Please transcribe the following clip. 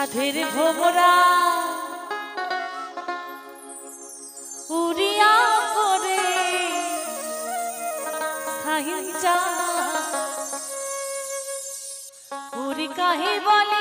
সাধের ভোমরা। উড়িয়া করে সাহিঞ্চা উড়ি কাহি বলে